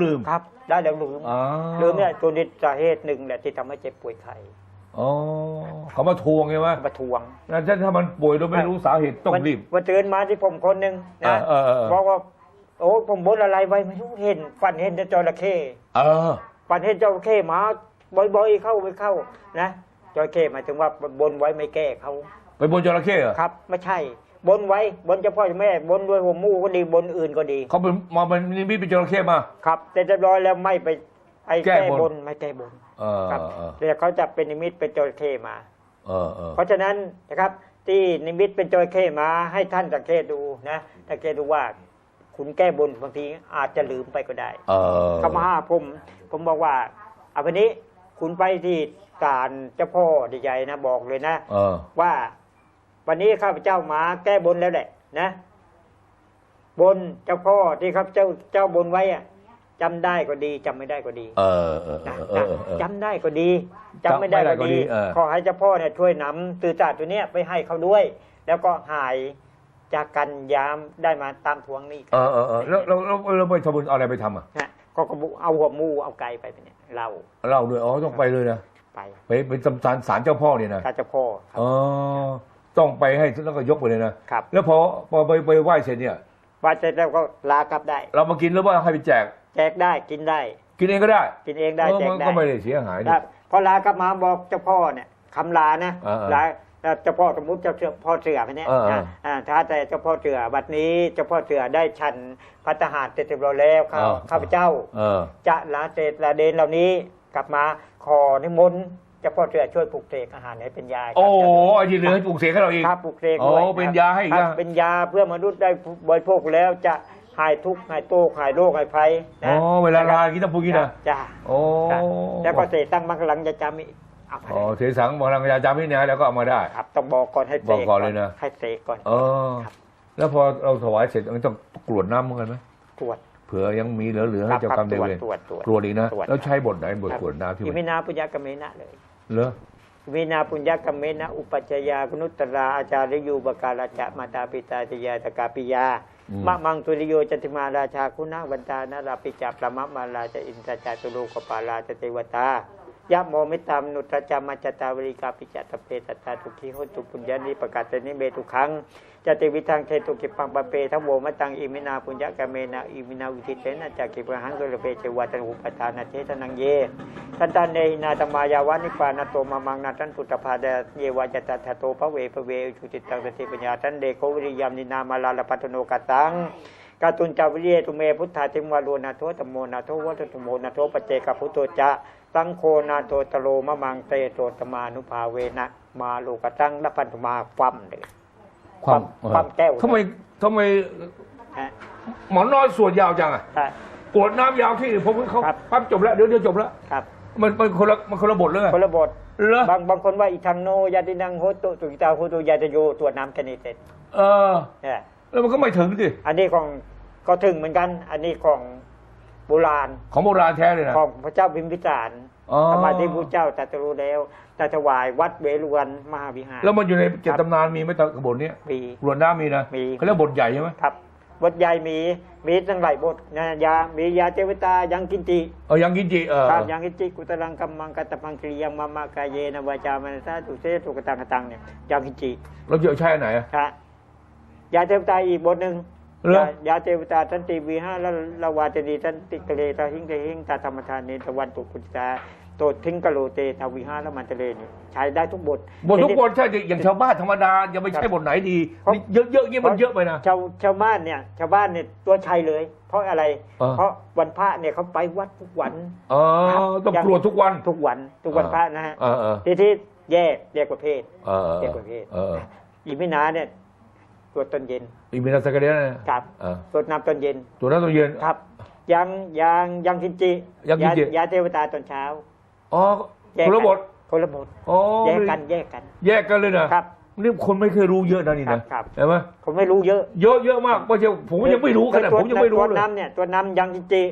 ได้แล้วลืมครับ ได้แล้วลืมอ๋อลืมเนี่ยตัวนี้สาเหตุหนึ่งแหละที่ทำให้เจ็บป่วยไข้อ๋อเขามาทวงไงวะมาทวงแล้วถ้าถ้ามันป่วยโดยไม่รู้สาเหตุต้องรีบวันเตือนมาที่ผมคนหนึ่งนะเออเออเออบอกว่าโอ้ผมบนอะไรไว้ไม่รู้เห็นฝันเห็นแต่จระเข้เออฝันเห็นจระเข้มาบ่อยๆเข้าไปเข้านะจระเข้หมายถึงว่าบนไว้ไม่แก้เขาไปบนจระเข้เหรอครับ ไม่ใช่ บนไว้บนเจ้าพ่อเจ้าแม่ บนด้วยหัวหมูก็ดีบนอื่นก็ดีเขาเป็นมาเป็นนิมิตเป็นจระเข้มา ครับ แต่เรียบร้อยแล้วไม่ไปไอ้แก้แก้บนบนไม่แก้บนเออครับเออเดี๋ยวเขาจะเป็นนิมิตเป็นจระเข้มาเออเออเพราะฉะนั้นนะครับ ที่นิมิตเป็นจระเข้มา ให้ท่านสังเกตดูนะสังเกตดูว่าคุณแก้บนบางทีอาจจะลืมไปก็ได้เออเขามาหาผมผมบอกว่าเอาวันนี้คุณไปที่ศาลเจ้าพ่อใหญ่ๆนะบอกเลยนะเออว่า วันนี้ข้าพเจ้ามาแก้บนแล้วแหละ นะ บนเจ้าพ่อที่ครับเจ้าเจ้าบนไว้อะจำได้ก็ดีจำไม่ได้ก็ดี เออเออนะเออเออเออจำได้ก็ดีจำไม่ได้จำไม่ได้ก็ก็ดีดีเออขอให้เจ้าพ่อเนี่ยช่วยนำตือจ่าตัวเนี้ยไปให้เขาด้วย แล้วก็หายจากกันยามได้มาตามทวงหนี้เออเออเออแล้วแล้วแล้วแล้วไปทำบุญเอาอะไรไปทำอะนะก็กระบุเอาหัวหมูเอาไก่ไปเนี่ยเราเล่าด้วยอ๋อต้องไปเลยนะไปไปไปจำศาลศาลเจ้าพ่อเนี่ยนะกับเจ้าพ่อครับอ๋อ ต้องไปให้แล้วก็ยกไปเลยนะครับ แล้วพอพอไปไปไหว้เสร็จเนี่ย ว่าเสร็จแล้วก็ลากลับได้ เรามากินหรือว่าให้ไปแจก แจกได้กินได้ กินเองก็ได้กินเองได้เออแจกมันได้ก็ไม่ได้เสียหายนี่ ครับพอลากลับมาบอกเจ้าพ่อเนี่ยคำลานะอ่าๆลาแล้วเจ้าพ่อสมมติเจ้าพ่อเสือไปเนี่ยอ่าๆ นะอ่าถ้าแต่เจ้าพ่อเสือบัดนี้เจ้าพ่อเสือได้ชันพัฒหารเสร็จเรียบร้อยแล้วข้าอ่าข้าพเจ้า เออ จะลาเศษลาเดนเหล่านี้กลับมาขอนิมนต์ เจ้าพ่อเสือช่วยปลุกเสกอาหารให้เป็นยาครับโอ้โหไอ้ที่เหลือให้ปลูกเสกให้เราอีก ครับปลุกเสกโอ้ด้วยเป็นยาให้อีกครับนะเป็นยาเพื่อมนุษย์ได้บริโภคแล้วจะหายทุกข์หายโรคหายโรคหายภัยอ๋นะอเวลาลากินต้องพูดกินนะจ้าโอ้ครับแล้วก็เสกตั้งมังคลังจะจำอีกเอาไปอ๋อเทสังบางรังยาจำนี่นะแล้วก็เอามาได้ ครับต้องบอกก่อนให้เสบอกก่อนเลยนะ ให้เสกก่อน เออแล้วพอเราถวายเสร็จมันต้องกรวดน้ำเหมือนกันไหมตรวจ เผื่อยังมีเหลือๆให้เจ้ากรรมนายเวรตรวจตรวจกรวดอีกนะตรวจ แล้วใช้บทไหนบทกรวดน้ำที่อิมัน มินาปุญญกมเมนะเลย เหรอวินาปุญญกมเมนะ อุปัจจยากนุตตราอาจารยูบกาลาจะมาตาปิตาจยาตกาปิยาอืมมะมังตุริโยจติมาราชาคุณาวันตานาราปิจาประมะมาราจะอินทจาตุโลกปาราจะเทวตา ยะโมมิตามนุตจามาจตาวริกาปิจตเปตตาทุกีโหตุปุญญานิประกาศนิเบตุขังจติวิทังเทตุกิปังปะเปทัพโวมะตังอิมินาปุญญกเมนะอิมินาอุทิเตนะจากกิปะหังกุลเปเจวัตันอุปทานาเทตนังเยทันตาเนหินาตมายาวานิปานาโตมามังนาทันตุตภาเดเยวาจตถะโตภเวภเวอุจุติตังสติปัญญาทันเดโควิริยามนินามาลาลปัตโนกตัง กาตุนจาวิเยตุเมพุทธาติมวาโลนาโทตมโมนาโทวัตตุโมนาโทปเจกพุทโตจะตังโคนาโตตโลมะมังเตโตตมานุภาเวนะมาโลกตังละปันตุมาฟัมเลยความความแก้วทำไมทำไมฮะหมอนน้อยสวดยาวจังอะใช่กรวดน้ำยาวที่ผมเขาครับปั๊บจบแล้วเดี๋ยวเดี๋ยวจบแล้วครับมันมันคนละมันคนละบทเลยคนละบทเหรอบางบางคนว่าอีทังโนยาตินังโหตุตุกิตาโหตุยาตโยตรวจน้ำแค่นี้เสร็จเออเนี่ย แล้วมันก็ไม่ถึงสิ อันนี้ของก็ถึงเหมือนกัน อันนี้ของโบราณของโบราณแท้เลยนะ ของพระเจ้าพิมพิสารอ๋อสมัยที่พระเจ้าตรัสรู้แล้วตรัสถวายวัดเวรุวันมหาวิหารแล้วมันอยู่ในเจ็ดตำนานมีไหมตะบทเนี้ยมีกรวดน้ำมีนะมี เขาเรียกบทใหญ่ใช่ไหมครับบทใหญ่มีมีตั้งหลายบทนะยามียาเทวตายังกินติเออยังกินจิเออครับยังกินติกุตลังกัมมังกัตตปังกริยังมามากายเยนวาจามนัสสาตุเสตุกตังกตังเนี่ยยังกินจิเราจะใช้อันไหนอะ ฮะ ยาเทวตาอีกบทหนึ่งเหรอ ยายาเทวตาสันติวีห้าละละวาจนีสันติกะเลตาหิงเตหิงตาธรรมทานเนตวันตุกุจิตาโตทิ้งกะโลเตทาวิห้าละมันเตเลนี่ใช้ได้ทุกบท บททุกบทใช่แต่อย่างชาวบ้านธรรมดาอย่าไปใช้บทไหนดีเพราะนี่เยอะๆนี่มันเยอะไปนะ ชาวชาวบ้านเนี่ยชาวบ้านเนี่ยตัวชัยเลย เพราะอะไร เออ เพราะวันพระเนี่ยเขาไปวัดทุกวัน เออต้องกรวดทุกวัน ทุกวันทุกวันพระนะฮะเออเออ ทีที่แยกแยกประเภท เออเออแยกประเภทเอออีมินาเนี่ย ตัวตอนเย็นอีมินาสกเดียนะครับเออตัวน้ำตอนเย็นตัวนั้นตัวเย็น ครับ ยังยังยังกินจิยังกินจิ ยาเทวตาตอนเช้าอ๋อแยกคนละบทคนละบทอ๋อแยกกันแยกกัน แยกกันเลยนะครับนี่คนไม่เคยรู้เยอะนะนี่นะครับเห็นไหมผมไม่รู้เยอะเยอะเยอะมากว่าจะผมยังไม่รู้ขนาดผมยังไม่รู้ตัวเลยน้ำเนี่ยตัวน้ำยังกินจิ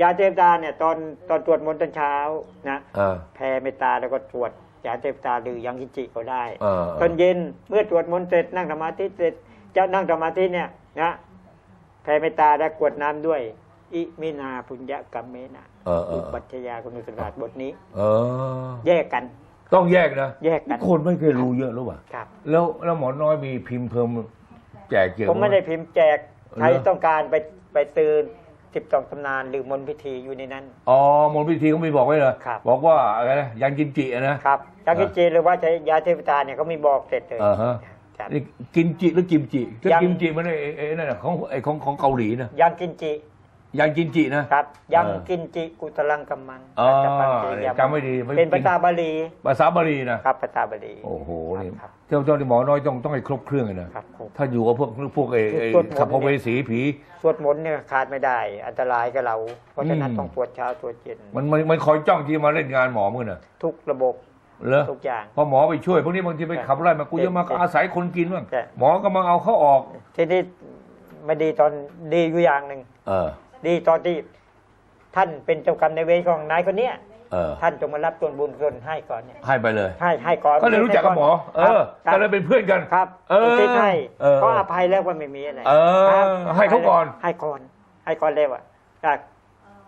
ยาเทวตาเนี่ยตอนตอนตรวจมนต์ตอนเช้านะอ่า แผ่เมตตาแล้วก็ตรวจยาเทวตาหรือยังกินจิก็ได้ อ่า ตอนเย็นเมื่อตรวจมนต์เสร็จนั่งสมาธิเสร็จ จะนั่งสมาธิเนี่ยนะแผ่เมตตาและกรวดน้ำด้วย อิมินาปุญญกรรมเมนะเออเออุอปัชญาคุณุสราชบทนี้ เออ แยกกัน ต้องแยกนะแยกกันคนไม่เคยรู้เยอะรู้ป่ะครับ แล้วแล้วหมอน้อยมีพิมพ์เพิ่มแจกเกี่ยวผมไม่ได้พิมพ์แจกใครเหรอต้องการไปไปตื่นสิบสองตำนานหรือมนต์พิธีอยู่ในนั้น อ๋อ มนต์พิธีเขามีบอกไว้เหรอครับบอกว่าอะไรนะยังกินจิอะนะครับจากกินจีหรือว่าจะยาเทวตาเนี่ยเขามีบอกเสร็จเลยอ่าฮะ ครับนี่กินจิหรือกิมจิถ้ายังกิมจิมันไอ้ไอ้ไอ้นั่นน่ะของไอ้ของของเกาหลีนะยังกินจียังกินจินะ ครับยังเออกินจิกุตลังกัมมังอ๋อจะปัญเจยาจำไม่ดีไม่ เป็นภาษาบาลีภาษาบาลีนะ ครับภาษาบาลี โอ้โหนี่ครับเจ้าเจ้าที่หมอน้อยต้องต้องให้ครบเครื่องเลยนะ ครับผมถ้าอยู่กับพวกพวกไอ้ไอ้สวดมนต์สัพเวสีผี สวดมนต์เนี่ยขาดไม่ได้ อันตรายกับเรา เพราะฉะนั้นอืม ต้องปวดเช้าปวดเย็นมันมันมันคอยจ้องที่มาเล่นงานหมอมึงน่ะ ทุกระบบ เหรอทุกอย่างพอหมอไปช่วยพวกนี้บางทีไปขับไล่มากูจะมาใช่อาศัยคนกินบ้างใช่หมอก็มาเอาเขาออกทีนี้ไม่ดีตอนดีอยู่อย่างหนึ่งเออ ดีตอนที่ท่านเป็นเจ้ากรรมในายเวรของนายคนเนี้ยเออท่านจงมารับส่วนบุญส่วนให้ก่อนเนี่ยให้ไปเลยให้ให้ก่อนก็เลยรู้จักกับหมอ เออครับก็เลยเป็นเพื่อนกันครับ เอออุทิศให้เออเพราะอภัยแล้วว่าไม่มีอะไรเออครับให้เขาก่อนให้ก่อนให้ก่อนเลยว่ะจาก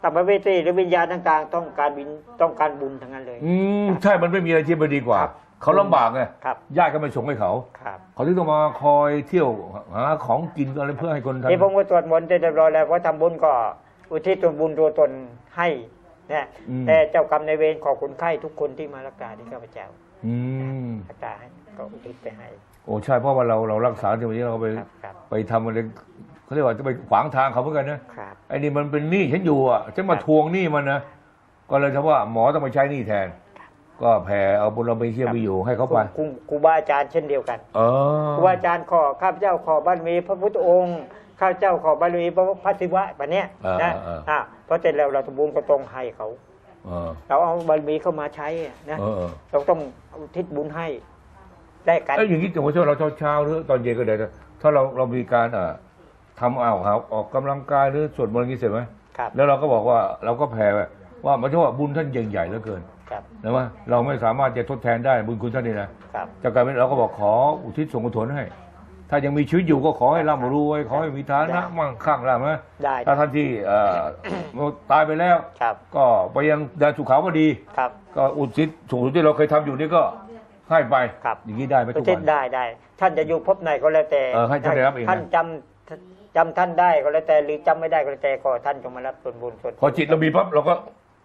สัมภเวสีหรือวิญญาณต่างๆ ต้องการบินต้องการบุญทั้งนั้นเลย อืมใช่มันไม่มีอะไรที่มันดีกว่า ครับเขาลำบากไงครับญาติก็ไม่ส่งให้เขา ครับ เขาถึงต้องมาคอยเที่ยวหาของกินอะไรเพื่อให้คนทำนี่ผมก็สวดมนต์เสร็จเรียบร้อยแล้วเพราะทำบุญก็อุทิศส่วนบุญตัวตนให้นะอืมแต่เจ้ากรรมในายเวรของคนไข้ทุกคนที่มารักษาที่ข้าพเจ้าอืมรักษาให้ก็อุทิศไปให้ โอ้ใช่เพราะว่าเราเรารักษาที่วันนี้เราไปครับครับ ไปทำอะไร เขาเรียกว่าจะไปขวางทางเขาเหมือนกันนะครับไอ้นี่มันเป็นหนี้ฉันอยู่อะฉันมาครับทวงหนี้มันนะก็เลยทำว่าหมอต้องมาใช้หนี้แทน ก็แผ่เอาบุญเราไปเที่ยวไปอยู่ให้เขาไปครูครูบาอาจารย์เช่นเดียวกันเออครูบาอาจารย์ขอข้าพเจ้าขอบารมีพระพุทธองค์ข้าพเจ้าขอบารมีพระพระศิวะแบบเนี้ยนะอ่าพอเสร็จแล้วเราทำบุญก็ต้องให้เขาเออเราเอาบารมีเข้ามาใช้อะนะเออเออเราต้องอุทิศบุญให้ได้กันเอ้ยอย่างนี้สมมติว่าเราเช้าๆหรือตอนเย็นก็ได้นะถ้าเราเรามีการอ่า ทำเอาหาออกกำลังกายหรือสวดมนต์อย่างนี้เสร็จไหมครับแล้วเราก็บอกว่าเราก็แผ่ไปว่ามันเท่าว่าบุญท่านยิ่งใหญ่เหลือเกินครับนะว่าเราไม่สามารถจะทดแทนได้บุญคุณท่านนี่นะครับจากการเป็นเราก็บอกขออุทิศส่วนกุศลให้ ถ้ายังมีชีวิตอยู่ก็ขอให้ร่ำรวยขอให้มีฐานะมั่งคั่งร่ำนะได้ถ้าท่านที่เอ่อตายไปแล้ว ครับก็ไปยังแดนสุขาวดี ครับ ก็อุทิศส่วนกุศลที่เราเคยทำอยู่นี่ก็ให้ไปครับ อย่างนี้ได้ไหมอุทุกทิศวัน ได้ได้ ท่านจะอยู่ภพไหนก็แล้วแต่เออให้ท่านได้รับเองนะ ท่านจำ จำท่านได้ก็แล้วแต่หรือจำไม่ได้ก็แล้วแต่ขอท่านจงมารับส่วนบุญส่วนพอจิตเรามีปั๊บเราก็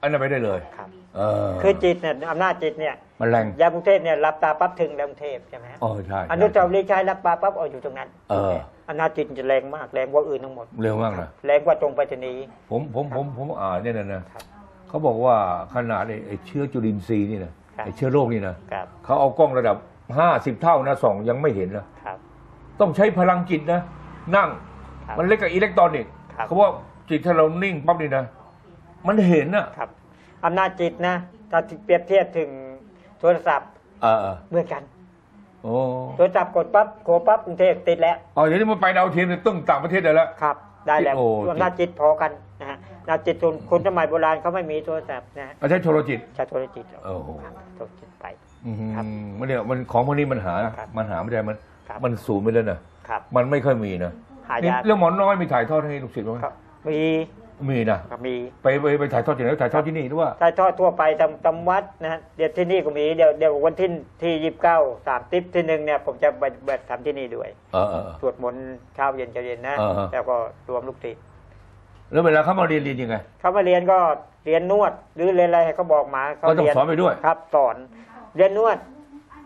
อันนั้นไปได้เลยครับ เออคือจิตเนี่ยอำนาจจิตเนี่ยมันแรงยากรุงเทพเนี่ยรับตาปั๊บถึงแล้วกรุงเทพใช่ไหมฮะอ๋อใช่อนุสาวรีย์ชัยรับตาปั๊บเอาอยู่ตรงนั้นเอออำนาจจิตจะแรงมากแรงกว่าอื่นทั้งหมดเร็วมากนะแรงกว่าตรงไปรษณีย์ผมผมผมผมอ่านเนี่ยนะนะครับเขาบอกว่าขนาดไอ้ไอ้เชื้อจุลินทรีย์นี่นะครับไอ้เชื้อโรคนี่นะครับเขาเอากล้องระดับห้าสิบเท่านะส่องยังไม่เห็นนะครับต้องใช้พลังจิตนะนั่ง ครับ มันเล็กกับอิเล็กตรอนิกส์ครับ เขาว่าจิตถ้าเรานิ่งปั๊บนี่นะ มันเห็นนะครับอำนาจจิตนะถ้าเปรียบเทียบถึงโทรศัพท์เออเออเหมือนกัน โอ้โทรศัพท์กดปั๊บโคปั๊บกรุงเทพติดแล้วอ๋อเดี๋ยวนี้มันไปดาวเทียมเนี่ยต้องต่างประเทศได้แล้ว ครับ ได้แล้วโอ้ อำนาจจิตพอกันนะฮะอำนาจจิตคนคนสมัยโบราณเขาไม่มีโทรศัพท์นะฮะเอาใช้โทรจิต ใช้โทรจิตเอาโอ้โห ครับโทรจิตไป อืมครับมันเนี่ยมันของพวกนี้มันหา ครับมันหาไม่ได้มัน ครับ มันสูญไปแล้วนะครับ มันไม่ค่อยมีนะ หานี่ยากเรื่องหมอน้อยมีถ่ายทอดให้ลูกศิษย์บ้างไหมครับ มีมีนะครับมีไปไปไปถ่ายทอดที่ไหนถ่ายทอดที่นี่หรือว่าถ่ายทอดทั่วไปตามตามวัดนะฮะเดี๋ยวที่นี่ก็มีเดี๋ยวเดี๋ยววันที่ที่ยี่สิบเก้าสามทิปที่หนึ่งเนี่ยผมจะไปไปทำที่นี่ด้วยเออเออเออสวดมนต์เช้าเย็นเช้าเย็นนะอ่าฮะแล้วก็รวมลูกศิษย์แล้วเวลาเขามาเรียนเรียนยังไงเขามาเรียนก็เรียนนวดหรือเรียนอะไรให้เขาบอกมาเขาก็ต้องเรียนสอนไปด้วยครับสอน เรียนนวด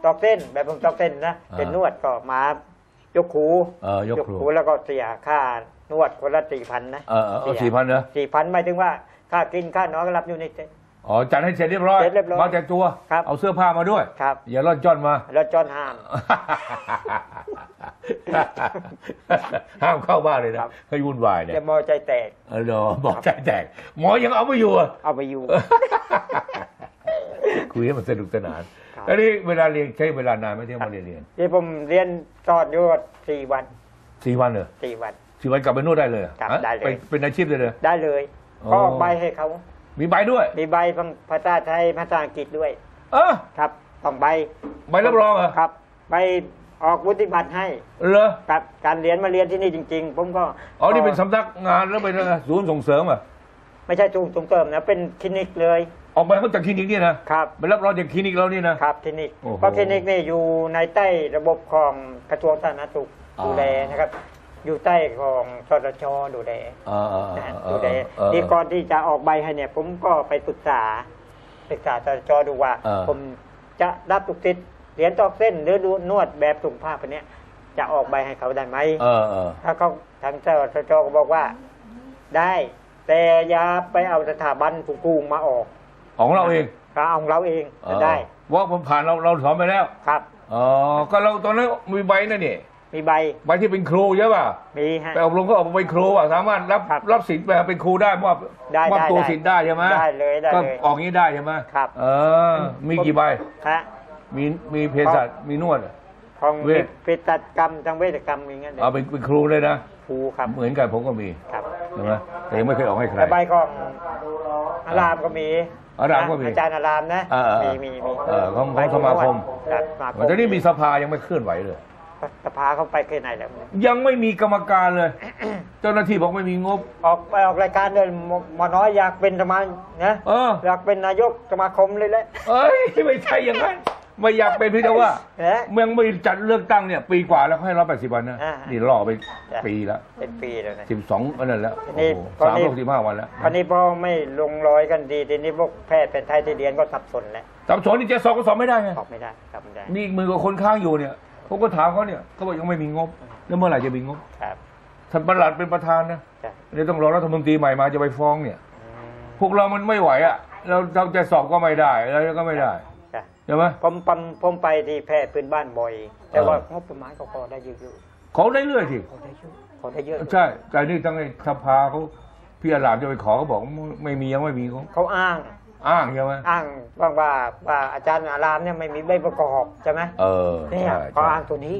ตอกเส้นแบบผมตอกเส้นนะอ่าเป็นนวดก็มา ยกขูเออยกครูแล้วก็เสียค่านวดคนละสี่พันนะเออเออเอาสี่พันเนอะสี่พันหมายถึงว่าค่ากินค่านอนก็รับอยู่ในเซ็นอ๋อจัดให้เสร็จเรียบร้อยเสร็จเรียบร้อยมาแต่งตัว ครับ เอาเสื้อผ้ามาด้วย ครับ อย่าล่อนจ้อนมา แล้วจอนห้าม ห้ามเข้าบ้านเลยคนะรับให้วุ่นวายเนี่ยจะมอใจแตก เออเดี๋ยวบอกใจแตกหมอยังเอาไม่อยู่อะเอาไปอยู่ คุยให้มันสนุกสนานครับ แล้วนี่เวลาเรียนใช้เวลานานไหมที่มาเรียนเรียนที่ผมเรียนสอนอยู่สี่วันสี่วันเหรอสี่วันสี่วันกลับไปนวดได้เลยเหรอครับฮะได้เลยไปเป็นอาชีพเลยเลย ได้เลยอ๋อก็ใบให้เขามีใบด้วย มีใบภาษาไทยภาษาอังกฤษด้วย เออครับต้องใบ ใบรับรองเหรอครับ ใบออกวุฒิบัตรให้ เหรอกับการเรียนมาเรียนที่นี่จริง ๆ ผมก็อ๋อนี่เป็นสำนักงานแล้วเป็นอะไรศูนย์ส่งเสริมอะไม่ใช่จุงตรงเติมนะเป็นคลินิกเลย ออกมาเขาจากคลินิกเนี่ยนะครับไปรับรองจากคลินิกเรานี่นะ ครับคลินิกโอ้โหเพราะคลินิกนี่อยู่ในใต้ระบบของกระทรวงสาธารณสุขอ๋อ ดูแลนะครับ อยู่ใต้ของสตชดูแลอ่าอ่านะอ่าดูแลอ่านี่ก่อนที่จะออกใบให้เนี่ย ผมก็ไปปรึกษาปรึกษาสตชดูว่า อ่า ผมจะรับทุกติดเหรียญตอกเส้นหรือดูนวดแบบสุขภาพอันเนี้ยจะออกใบให้เขาได้ไหม เออเออถ้าเขาทางเจ้าสจก็บอกว่า ได้ แต่อย่าไปเอาสถาบันถูกๆมาออก ของเราเองเราเอาของเราเองจะได้เออว่าผมผ่านเราเราสอนไปแล้วครับอ๋อก็เราตอนนั้นมีใบนั่นนี่มีใบใบที่เป็นครูใช่ป่ะมีฮะไปอบรมก็ออกมาเป็นครูอะสามารถรับครับรับสิทธิ์ไปเป็นครูได้มอบได้มอบได้ตัวได้สิทธิ์ได้ใช่ไหมได้เลยได้ก็เลยออกงี้ได้ใช่ไหมครับ เออ มีกี่ใบฮะมีมีเภสัชมีนวดอะของเวทเวชกรรมทางเวชกรรมอย่างเงี้ยเลยเอาเป็นเป็นครูเลยนะครูครับเหมือนกันผมก็มีครับใช่ไหมแต่ยังไม่เคยออกให้ใครแต่ใบของอารามก็มี อารามก็มีนะอาจารย์อารามนะอ่าอ่ามีมีมีเออของของสมาคมครับสมาคมันจะนี่มีสภายังไม่เคลื่อนไหวเลยสภาเข้าไปแค่ไหนแล้วยังไม่มีกรรมการเลย เจ้าหน้าที่บอกไม่มีงบ ออกไปออกรายการเดินหมอน้อยอยากเป็นสมานะเอออยากเป็นนายกสมาคมเลยแหละเอ้ยไม่ใช่อย่างนั้น ไม่อยากเป็นเพี่แต่ว่า เอ๊ะ เมืองไม่จัดเลือกตั้งเนี่ย ปีกว่าแล้วเขาให้ร้อยแปดสิบวันนะอ่านี่ล่อไปจ้ะปีแล้วเป็นปีแล้วนะ สิบสองวันนั้นแล้วนี่โอ้โหตอนสามนี้ ร้อยสิบห้าวันแล้วคราวนี้พอไม่ลงรอยกันดีทีนี้พวกแพทย์เป็นไทยที่เรียนก็สับสนแล้วสับสนนี่จะสอบก็สอบไม่ได้ไงตอบไม่ได้ตอบไม่ได้มีอีกมือกับคนค้างอยู่เนี่ยผมก็ถามเขาเนี่ยเขาบอกยังไม่มีงบ แล้วเมื่อไหร่จะมีงบครับท่านประหลัดเป็นประธานนะจ้ะเดี๋ยวต้องรอรัฐมนตรีใหม่มาจะไปฟ้องเนี่ย อืมพวกเรามันไม่ไหวอะ เราเราจะสอบก็ไม่ได้ แล้วก็ไม่ได้จ้ะ ใช่ไหมผมผมผมไปที่แพทย์พื้นบ้านบ่อย แต่ว่าเอองบประมาณเขาพอได้เยอะเขาได้เรื่อยสิๆพอได้เยอะพอได้เยอะใช่แต่นี่ตั้งไอ้สภาเขาพี่อาลามจะไปขอเขาบอกไม่ไม่มียังไม่มีเขาเขาอ้างอ้างใช่ไหมอ้างว่าว่าว่าอาจารย์อารามเนี่ยไม่มีใบประกอบใช่ไหมเออเนี่ยใช่เขาใช่อ้างตัวนี้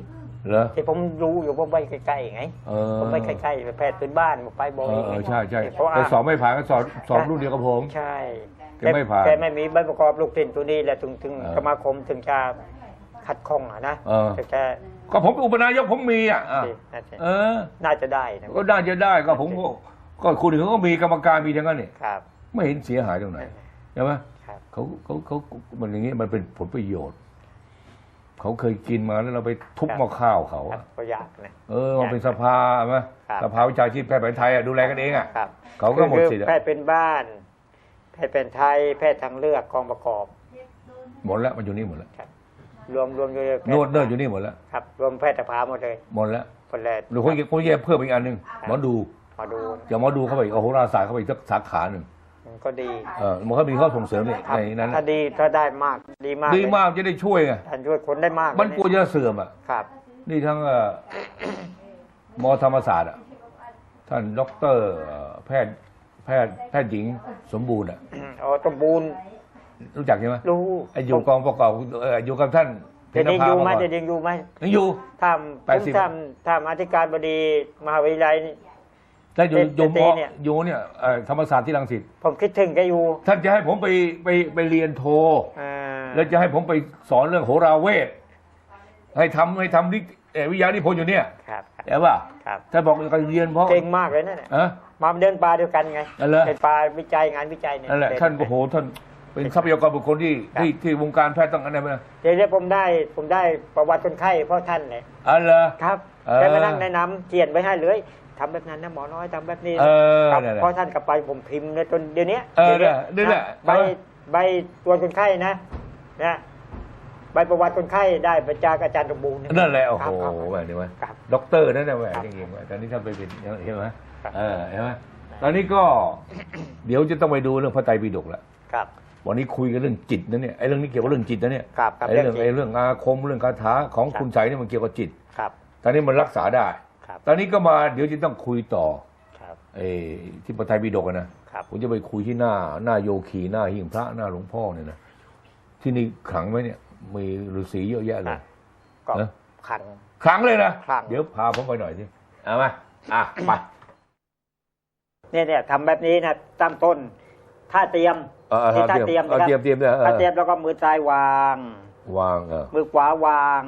เหรอที่ผมรู้อยู่ผมไปใกล้ๆไงเออผมไปใกล้ๆแพทย์พื้นบ้านผมไปบ่อยเออเออใช่ใช่เขาแต่อ้างสอบไม่ผ่านก็สอบสอบรุ่นเดียวกับผมใช่ แกไม่ผ่านแกไม่มีใบประกอบลูกตินตัวนี้แหละถึงถึงเออสมาคมถึงจะขัดข้องอะนะเออแต่แกก็ผมเป็นอุปนายกผมมีอะอะน่าจะเออ น่าจะได้นะก็น่าจะได้ก็ผมก็ก็คุณเขาก็มีกรรมการมีทั้งนั้นนี่ครับไม่เห็นเสียหายตรงไหนใช่ไหมครับ เขาเขาเขามันอย่างนี้มันเป็นผลประโยชน์ เขาเคยกินมาแล้วเราไปทุบหม้อข้าวเขาครับอะก็อยากนะ เออมาเป็นสภาไหมครับ สภาวิชาชีพแพทย์แผนไทยอะดูแลกันเองอะ ครับเขาก็หมดคือสิทธิ์อะ แพทย์เป็นบ้าน แพทย์เป็นไทยแพทย์ทางเลือกกองประกอบ หมดแล้วมันอยู่นี่หมดแล้วครับ รวมรวมอยู่ในแพทนวดเนิร์ดอยู่นี่หมดแล้วครับ รวมแพทย์สภาหมดเลยหมดแล้วคนแรกหรือคนคนแยกเพิ่มอีกอันหนึ่งหมอดูมาดูอย่าหมอดูเข้าไปอีกโอ้โหราศาสตร์เข้าไปอีกสักสาขาหนึ่งมันก็ดีเออมันก็มีข้อส่งเสริมเนี่ยครับในนั้นถ้าน่ะดีถ้าได้มากดีมากดีมากเลยจะได้ช่วยไงท่านช่วยคนได้มาก มันเลยกลัวจะเสื่อมอะครับ นี่ทั้งเอ่อมอธรรมศาสตร์อะท่านด็อกเตอร์เอ่อแพทย์ แพทย์แพทย์หญิงสมบูรณ์อะอ๋อสมบูรณ์รู้จักใช่ไหมรู้ไอ้อยู่กองประกอบเอ่ออยู่กับท่านเพจะญนดีภาอยู่ไหมมาก่อนจะดีอยู่ไหมยังอยู่ถ้าผแปดมสิบ ทำทำอธิการบดีมหาวิทยาลัยนี่ท่านอยู่เป็นอยู่เป็นมเนี่ย อยู่เนี่ยเอ่อธรรมศาสตร์ที่รังสิตผมคิดถึงแกอยู่ท่านจะให้ผมไปไปไปเรียนโท อ่าแล้วจะให้ผมไปสอนเรื่องโหราเวทให้ทำให้ทำนิเอ่อวิทยานิพนธ์อยู่เนี่ยครับครับเห็นป่ะครับท่านบอกการเรียนเพราะเก่งมากเลยนั่นแหละเอะ มาเดินป่าเดียวกันไงนั่นเหรอเป็นป่าวิจัยงานวิจัยเนี่ยนั่นแหละเป็ท่านโอ้โหท่านเป็นทรัพยากรบุคคลที่ครับที่ที่วงการแพทย์ต้องอันไหนมาเดี๋ยวนี้ผมได้ผมได้ประวัติคนไข้เพราะท่านเนี่ยอันเหรอ ครับเออแกมานั่งแนะนำเขียนไว้ให้เลยทำแบบนั้นนะหมอน้อยทำแบบนี้นะเออครับนั่นแหละเพราะท่านกลับไปผมพิมพ์ในจนเดี๋ยวนี้เออดี๋ยวเนี่ยเนี่ยใบใบตัวจคนไข้นะนะใบประวัติคนไข้ได้ประจากอาจารย์สมบูรณ์นั่นแหละโอ้คโหรับครับแบบนี้ไหมครับด็อกเตอร์นั่นแหละแหมครับ จริงๆตอนนี้ท่านไปเป็นเห็นไหม ครับ เออเห็นไหมตอนนี้ก็ เดี๋ยวจะต้องไปดูเรื่องพระไตรปิฎกแล้วครับ วันนี้คุยกันเรื่องจิตนะเนี่ยไอ้เรื่องนี้เกี่ยวกับเรื่องจิตนะเนี่ยครับครับไอ้เรื่องเรื่องจิตไอ้เรื่องอาคมเรื่องคาถาของครับ คุณไสยเนี่ยมันเกี่ยวกับจิต ครับ ตอนนี้มันรักษาได้ ครับ ตอนนี้ก็มาเดี๋ยวจะต้องคุยต่อครับ เออที่พระไตรปิฎกอะนะครับ ผมจะไปคุยที่หน้าหน้าโยคีหน้าหิ้งพระหน้าหลวงพ่อเนี่ยนะที่นี่ขลังไหมเนี่ย มีฤาษีเยอะแยะเลยก็เนอะขังขลังเลยนะขลังเดี๋ยวพาผมไปหน่อยสิเอามาอะ ไป เนี่ยเนี่ยทำแบบนี้นะตั้งต้นท่าเตรียมเออเออที่ท่าเตรียมเออนะครับเตรียมเตรียมเลยเออท่าเตรียมแล้วก็มือซ้ายวาง วางเออมือขวาวาง